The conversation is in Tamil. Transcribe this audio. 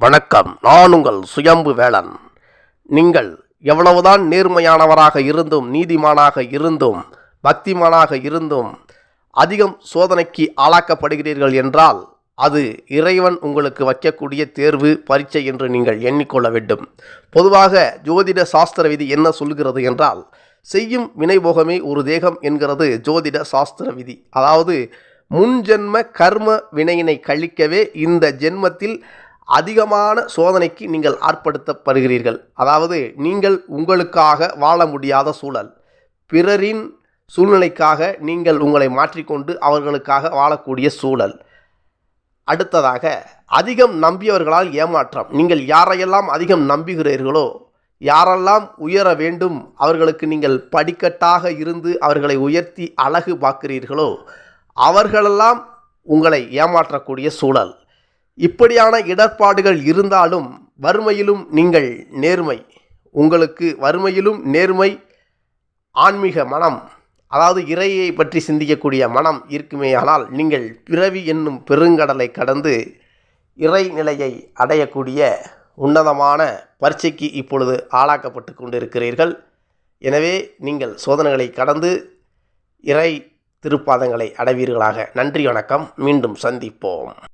வணக்கம். நான் உங்கள் சுயம்பு வேளன் நீங்கள் எவ்வளவுதான் நேர்மையானவராக இருந்தும் நீதிமானாக இருந்தும் பக்திமானாக இருந்தும் அதிகம் சோதனைக்கு ஆளாக்கப்படுகிறீர்கள் என்றால் அது இறைவன் உங்களுக்கு வைக்கக்கூடிய தேர்வு பரீட்சை என்று நீங்கள் எண்ணிக்கொள்ள வேண்டும். பொதுவாக ஜோதிட சாஸ்திர விதி என்ன சொல்கிறது என்றால் செய்யும் வினைபோகமே ஒரு தேகம் என்கிறது ஜோதிட சாஸ்திர விதி. அதாவது முன்ஜென்ம கர்ம வினையினை கழிக்கவே இந்த ஜென்மத்தில் அதிகமான சோதனைக்கு நீங்கள் ஆட்படுத்தப்படுகிறீர்கள். அதாவது நீங்கள் உங்களுக்காக வாழ முடியாத சூழல். பிறரின் சூழ்நிலைக்காக நீங்கள் உங்களை மாற்றிக்கொண்டு அவர்களுக்காக வாழக்கூடிய சூழல். அடுத்ததாக அதிகம் நம்பியவர்களால் ஏமாற்றம். நீங்கள் யாரையெல்லாம் அதிகம் நம்புகிறீர்களோ யாரெல்லாம் உயர வேண்டும் அவர்களுக்கு நீங்கள் படிக்கட்டாக இருந்து அவர்களை உயர்த்தி அழகு பார்க்கிறீர்களோ அவர்களெல்லாம் உங்களை ஏமாற்றக்கூடிய சூழல். இப்படியான இடர்பாடுகள் இருந்தாலும் வறுமையிலும் நீங்கள் நேர்மை. உங்களுக்கு வறுமையிலும் நேர்மை ஆன்மீக மனம் அதாவது இறையை பற்றி சிந்திக்கக்கூடிய மனம் இருக்குமேயானால் நீங்கள் பிறவி என்னும் பெருங்கடலை கடந்து இறை நிலையை அடையக்கூடிய உன்னதமான பரீட்சைக்கு இப்பொழுது ஆளாக்கப்பட்டு கொண்டிருக்கிறீர்கள். எனவே நீங்கள் சோதனைகளை கடந்து இறை திருப்பாதங்களை அடைவீர்களாக. நன்றி வணக்கம். மீண்டும் சந்திப்போம்.